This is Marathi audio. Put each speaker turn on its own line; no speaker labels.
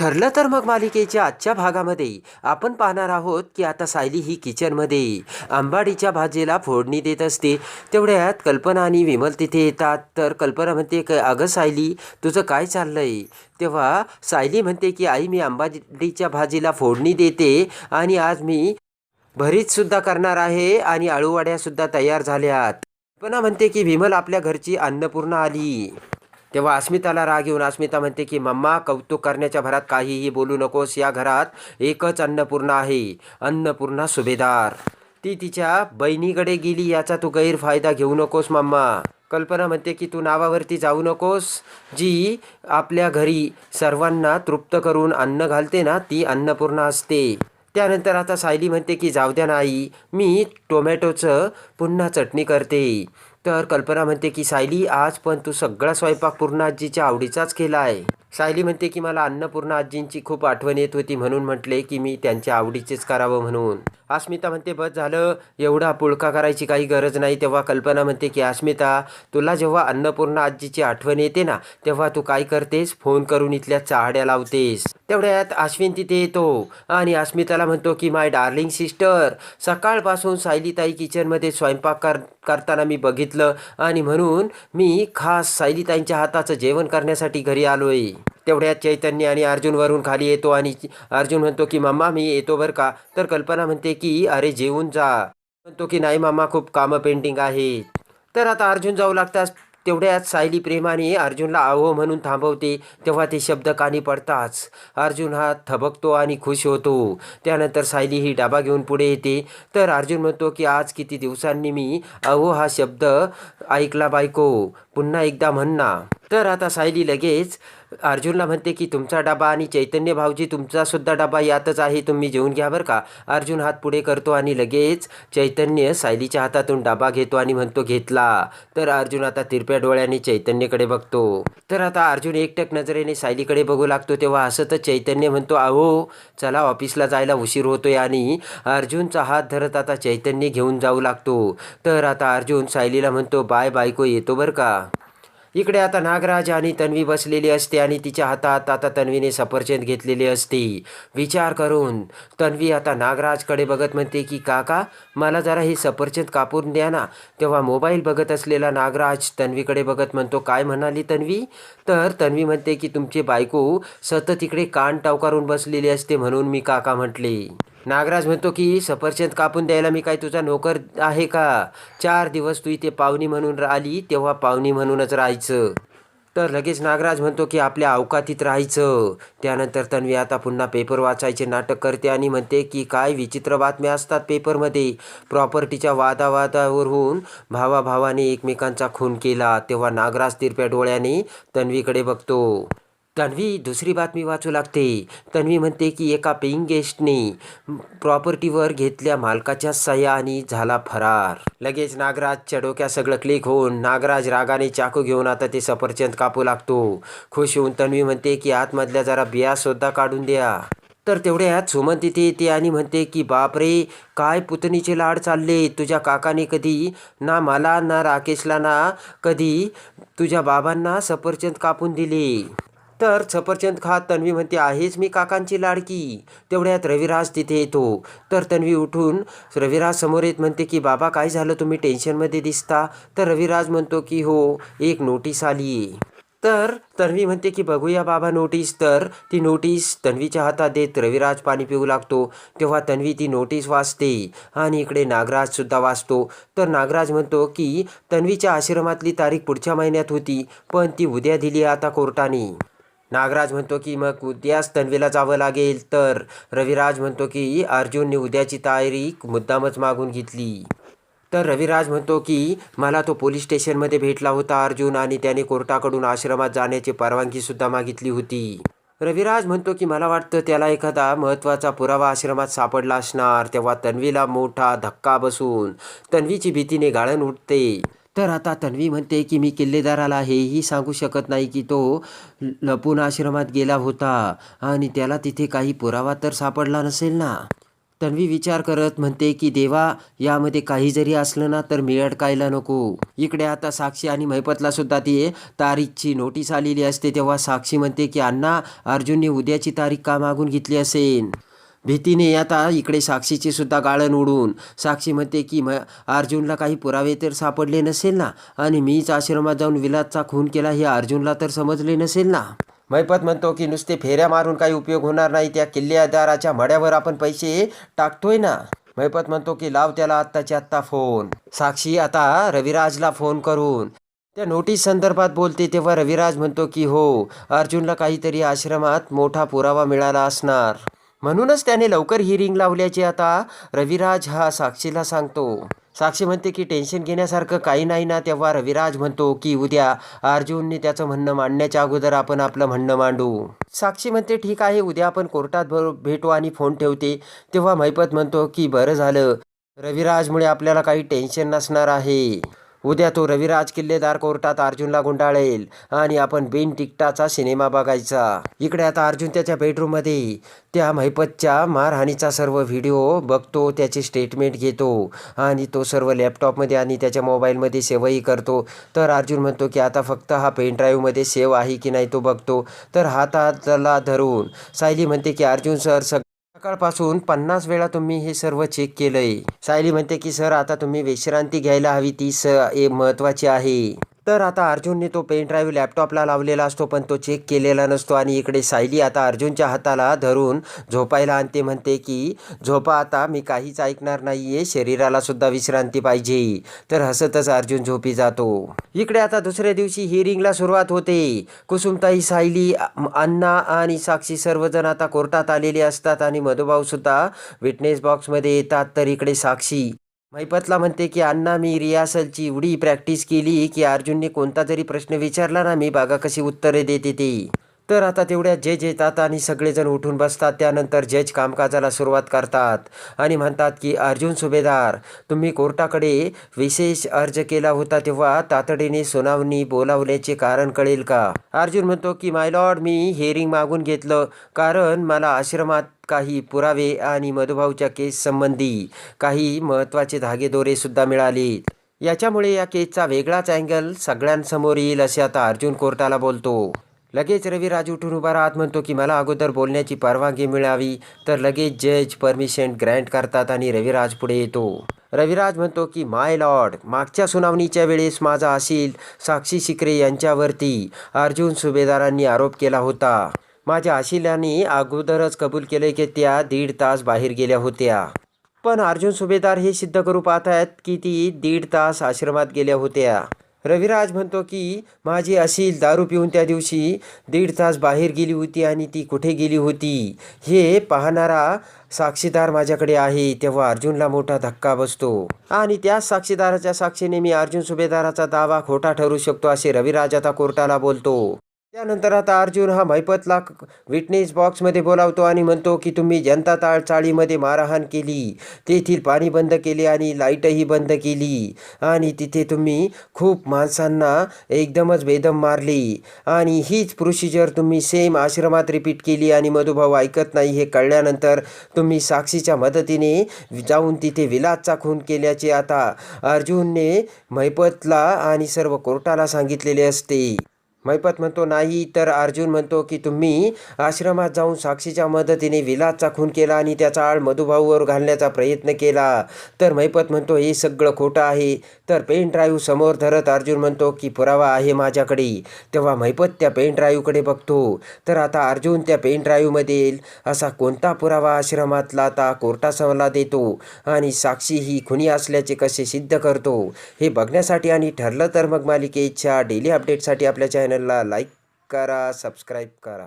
ठरलं तर मग मालिकेच्या आजच्या भागामध्ये आपण पाहणार आहोत की आता सायली ही किचनमध्ये आंबाडीच्या भाजीला फोडणी देत असते. तेवढ्यात कल्पना आणि विमल तिथे येतात. तर कल्पना म्हणते की अगं सायली तुझं काय चाललंय? तेव्हा सायली म्हणते की आई मी आंबाडीच्या भाजीला फोडणी देते आणि आज मी भरीतसुद्धा करणार आहे आणि आळूवाड्यासुद्धा तयार झाल्यात. कल्पना म्हणते की विमल आपल्या घरची अन्नपूर्णा आली. तेव्हा अस्मिताला राग येऊन अस्मिता म्हणते की मम्मा कौतुक करण्याच्या भरात काहीही बोलू नकोस. या घरात एकच अन्नपूर्णा आहे. अन्नपूर्णा सुभेदार. ती तिच्या बहिणीकडे गेली. याचा तू गैरफायदा घेऊ नकोस मम्मा. कल्पना म्हणते की तू नावावरती जाऊ नकोस. जी आपल्या घरी सर्वांना तृप्त करून अन्न घालते ना ती अन्नपूर्णा असते. त्यानंतर आता सायली म्हणते की जाऊ द्या नाही. मी टोमॅटोचं पुन्हा चटणी करते. तर कल्पना म्हणते की सायली आज पण तू सगळा स्वयंपाक पूर्ण आजीच्या आवडीचाच केला आहे. सायली म्हणते की मला अन्नपूर्णा आजींची खूप आठवण येत होती म्हणून म्हटले की मी त्यांच्या आवडीचेच करावं म्हणून. अस्मिता म्हणते बस झालं. एवढा पुळका करायची काही गरज नाही. तेव्हा कल्पना म्हणते की अस्मिता तुला जेव्हा अन्नपूर्णा आजीची आठवण येते ना तेव्हा तू काय करतेस? फोन करून इथल्या चाहड्या लावतेस. तेवढ्यात अश्विन तिथे येतो आणि अस्मिताला म्हणतो की माय डार्लिंग सिस्टर सकाळपासून सायलीताई किचनमध्ये स्वयंपाक कर करताना मी सांगितलं. आणि म्हणून मी खास सायलीताईंच्या हाताचं जेवण करण्यासाठी घरी आलोय. तेवढ्यात चैतन्य आणि अर्जुनवरून खाली येतो आणि अर्जुन म्हणतो की मम्मा मी येतो बरं का? तर कल्पना म्हणते की अरे जेवून जा. म्हणतो की नाही मामा खूप कामं पेंटिंग आहे तर आता अर्जुन जाऊ लागताच तेवढ्यात सायली प्रेमाने अर्जुनला आहो म्हणून थांबवते तेव्हा ते शब्द कानी पडताच. अर्जुन हा थबकतो आणि खुश होतो. त्यानंतर सायली ही डाबा घेऊन पुढे येते. तर अर्जुन म्हणतो की आज किती दिवसांनी मी अहो हा शब्द ऐकला बायको. पुन्हा एकदा म्हण तर आता सायली लगेच अर्जुनला म्हणते की तुमचा डबा आणि चैतन्य भाऊजी तुमचा सुद्धा डबा यातच आहे तुम्ही जेवून घ्या बरं का. अर्जुन हात पुढे करतो आणि लगेच चैतन्य सायलीच्या हातातून डबा घेतो आणि म्हणतो घेतला. तर अर्जुन आता तिरप्या डोळ्याने चैतन्यकडे बघतो. तर आता अर्जुन एकटक नजरेने सायलीकडे बघू लागतो तेव्हा हसतच चैतन्य म्हणतो अहो चला ऑफिसला जायला उशीर होतोय आणि अर्जुनचा हात धरत आता चैतन्य घेऊन जाऊ लागतो. तर आता अर्जुन सायलीला म्हणतो बाय बायको येतो बरं का. इकडे आता नागराज आणि तन्वी बसलेली असते आणि तिच्या हातात आता तन्वीने सफरचंद घेतलेले असते. विचार करून तन्वी आता नागराजकडे बघत म्हणते की काका मला जरा हे सफरचंद कापून द्या ना. तेव्हा मोबाईल बघत असलेला नागराज तन्वीकडे बघत म्हणतो काय म्हणाली तन्वी? तर तन्वी म्हणते की तुमची बायको सतत इकडे कान टावकारून बसलेली असते म्हणून मी काका म्हटले. नागराज म्हणतो की सफरचंद कापून द्यायला मी काय तुझा नोकर आहे का? चार दिवस तू इथे पाहुणी म्हणून आली तेव्हा पाहुणी म्हणूनच राहायचं. तर लगेच नागराज म्हणतो की आपल्या अवकातीत राहायचं. त्यानंतर तन्वी आता पुन्हा पेपर वाचायचे नाटक करते आणि म्हणते की काय विचित्र बातम्या असतात पेपरमध्ये प्रॉपर्टीच्या वादावादावरून भावाभावाने एकमेकांचा खून केला. तेव्हा नागराज तिरप्या डोळ्याने तन्वीकडे बघतो. तन्वी दुसरी बातमी वाचू लागते. तन्वी म्हणते की एका पेईंग गेस्टने प्रॉपर्टीवर घेतल्या मालकाच्या सह्या आणि झाला फरार. लगेच नागराजच्या डोक्यात सगळं क्लिक होऊन नागराज रागाने चाकू घेऊन आता ते सफरचंद कापू लागतो. खुश होऊन तन्वी म्हणते की आतमधल्या जरा बिया सुद्धा काढून द्या. तर तेवढ्यात सुमन तिथे येते आणि म्हणते की बापरे काय पुतणीचे लाड चालले? तुझ्या काकाने कधी ना मला ना राकेशला ना कधी तुझ्या बाबांना सफरचंद कापून दिले? तर सफरचंद खात तन्वी म्हणते आहेच मी काकांची लाडकी. तेवढ्यात रविराज तिथे येतो. तर तन्वी उठून रविराज समोर येत म्हणते की बाबा काय झालं? तुम्ही टेन्शनमध्ये दिसता. तर रविराज म्हणतो की हो एक नोटीस आली तर तन्वी म्हणते की बघूया बाबा नोटीस. तर ती नोटीस तन्वीच्या हातात देत रविराज पाणी पिऊ लागतो. तेव्हा तन्वी ती नोटीस वाचते आणि इकडे नागराजसुद्धा वाचतो. तर नागराज म्हणतो की तन्वीच्या आश्रमातली तारीख पुढच्या महिन्यात होती पण ती उद्या दिली आता कोर्टाने. नागराज म्हणतो की मग उद्याच तन्वीला जावं लागेल. तर रविराज म्हणतो की अर्जुनने उद्याची तारीख मुद्दामच मागून घेतली. तर रविराज म्हणतो की मला तो पोलीस स्टेशनमध्ये भेटला होता अर्जुन आणि त्याने कोर्टाकडून आश्रमात जाण्याची परवानगीसुद्धा मागितली होती. रविराज म्हणतो की मला वाटतं त्याला एखादा महत्त्वाचा पुरावा आश्रमात सापडला असणार. तेव्हा तन्वीला मोठा धक्का बसून तन्वीची भीतीने गाळण उठते. तर आता तन्वी म्हणते की मी किल्लेदाराला हेही सांगू शकत नाही की तो लपून आश्रमात गेला होता आणि त्याला तिथे काही पुरावा तर सापडला नसेल ना? तन्वी विचार करत म्हणते की देवा यामध्ये काही जरी असलं ना तर मी अडकायला नको. इकडे आता साक्षी आणि महिपतला सुद्धा ती तारीखची नोटीस आलेली असते तेव्हा साक्षी म्हणते की अण्णा अर्जुनने उद्याची तारीख का मागून घेतली असेल भीतीने आता इकडे साक्षीची सुद्धा गाळण उडून साक्षी म्हणते की म अर्जुनला काही पुरावे तर सापडले नसेल ना? आणि मीच आश्रमात जाऊन विलासचा खून केला हे अर्जुनला तर समजले नसेल ना? मैपत म्हणतो की नुसते फेऱ्या मारून काही उपयोग होणार नाही. त्या किल्लेदाराच्या मड्यावर आपण पैसे टाकतोय ना? मैपत म्हणतो की लाव त्याला आत्ताच्या आत्ता फोन. साक्षी आता रविराजला फोन करून त्या नोटीस संदर्भात बोलते. तेव्हा रविराज म्हणतो की हो अर्जुनला काहीतरी आश्रमात मोठा पुरावा मिळाला असणार. म्हणूनच त्याने लवकर हिरिंग लावल्याचे आता रविराज हा साक्षीला सांगतो. साक्षी म्हणते की टेन्शन घेण्यासारखं काही नाही ना तेव्हा रविराज म्हणतो की उद्या अर्जुनने त्याचं म्हणणं मांडण्याच्या अगोदर आपण आपलं म्हणणं मांडू. साक्षी म्हणते ठीक आहे उद्या आपण कोर्टात भर भेटू आणि फोन ठेवते. तेव्हा महिपत म्हणतो की बरं झालं. रविराजमुळे आपल्याला काही टेन्शन नसणार आहे. उद्या तो रविराज किल्लेदार कोर्टात अर्जुनला गुंडाळेल आणि आपण बिन तिकटाचा सिनेमा बघायचा. इकडे आता अर्जुन त्याच्या बेडरूममध्ये त्या महिपतच्या मारहाणीचा सर्व व्हिडिओ बघतो त्याचे स्टेटमेंट घेतो आणि तो सर्व लॅपटॉपमध्ये आणि त्याच्या मोबाईलमध्ये सेवही करतो. तर अर्जुन म्हणतो की आता फक्त हा पेन ड्राईव्हमध्ये सेव्ह आहे की नाही तो बघतो. तर हाताला धरून सायली म्हणते की अर्जुन सर सग सकाळपासून पन्नास वेळा तुम्ही हे सर्व चेक केलंय. सायली म्हणते की सर आता तुम्ही विश्रांती घ्यायला हवी ती स हे महत्वाची आहे. तर आता अर्जुनने तो पेन ड्राईव्ह लॅपटॉपला लावलेला असतो पण तो चेक केलेला नसतो. आणि इकडे सायली आता अर्जुनच्या हाताला धरून झोपायला आणते म्हणते की झोपा आता मी काहीच ऐकणार नाहीये शरीराला सुद्धा विश्रांती पाहिजे. तर हसतच अर्जुन झोपी जातो. इकडे आता दुसऱ्या दिवशी हिअरिंगला सुरुवात होते. कुसुमताई सायली अण्णा आणि साक्षी सर्वजण आता कोर्टात आलेले असतात आणि मधुभाऊ सुद्धा विटनेस बॉक्समध्ये येतात. तर इकडे साक्षी मैपतला म्हणते की अण्णा मी रियासलची एवढी प्रॅक्टिस केली की अर्जुनने कोणता जरी प्रश्न विचारला ना मी बागा कशी उत्तरे देते ते. तर आता तेवढ्या जेज येतात आणि सगळेजण उठून बसतात त्यानंतर जज कामकाजाला सुरुवात करतात आणि म्हणतात की अर्जुन सुभेदार तुम्ही कोर्टाकडे विशेष अर्ज केला होता तेव्हा तातडीने सुनावणी बोलावल्याचे कारण कळेल का? अर्जुन म्हणतो की माय लॉर्ड मी हिअरिंग मागून घेतलं कारण मला आश्रमात काही पुरावे आणि मधुभाऊच्या केस संबंधी काही महत्त्वाचे धागेदोरेसुद्धा मिळाले याच्यामुळे या केसचा वेगळाच अँगल सगळ्यांसमोर येईल असे आता अर्जुन कोर्टाला बोलतो. लगेच रविराज उठून उभा राहत म्हणतो की मला अगोदर बोलण्याची परवानगी मिळावी. तर लगेच जज परमिशन ग्रँट करतात आणि रविराज पुढे येतो. रविराज म्हणतो की माय लॉर्ड मागच्या सुनावणीच्या वेळेस माझा असील साक्षी शिकरे यांच्यावरती अर्जुन सुभेदारांनी आरोप केला होता. माझ्या आशिलांनी अगोदरच कबूल केले की त्या दीड तास बाहेर गेल्या होत्या. पण अर्जुन सुभेदार हे सिद्ध करू पाहतायत की ती दीड तास आश्रमात गेल्या होत्या. रविराज म्हणतो की माझी असील दारू पिऊन त्या दिवशी दीड तास बाहेर गेली होती आणि ती कुठे गेली होती? हे पाहणारा साक्षीदार माझ्याकडे आहे. तेव्हा अर्जुनला मोठा धक्का बसतो. आणि त्याच साक्षीदाराच्या साक्षीने मी अर्जुन सुभेदाराचा दावा खोटा ठरू शकतो असे रविराज आता कोर्टाला बोलतो. त्यानंतर आता अर्जुन हा महिपतला विटनेस बॉक्समध्ये बोलावतो आणि म्हणतो की तुम्ही जनता ताळ चाळीमध्ये मारहाण केली. तेथील पाणी बंद केले आणि लाईटही बंद केली. आणि तिथे तुम्ही खूप माणसांना एकदमच बेदम मारली. आणि हीच प्रोसिजर तुम्ही सेम आश्रमात रिपीट केली आणि मधुभाऊ ऐकत नाही हे कळल्यानंतर तुम्ही साक्षीच्या मदतीने जाऊन तिथे विलासचा खून केल्याचे आता अर्जुनने महिपतला आणि सर्व कोर्टाला सांगितलेले असते. मैपत म्हणतो नाही तर अर्जुन म्हणतो की तुम्ही आश्रमात जाऊन साक्षीच्या मदतीने विलासचा खून केला आणि त्याचा आळ मधुभाऊवर घालण्याचा प्रयत्न केला. तर मैपत म्हणतो हे सगळं खोटं आहे. तर पेन ड्राईव्ह समोर धरत अर्जुन म्हणतो की पुरावा आहे माझ्याकडे. तेव्हा मैपत त्या पेन ड्राईव्हकडे बघतो. तर आता अर्जुन त्या पेन ड्राईव्हमधील असा कोणता पुरावा आश्रमातला आता कोर्टासमोरला देतो आणि साक्षी ही खुनी असल्याचे कसे सिद्ध करतो हे बघण्यासाठी आणि ठरलं तर मग मालिकेच्या डेली अपडेटसाठी आपल्या चॅनलला लाईक करा सबस्क्राईब करा.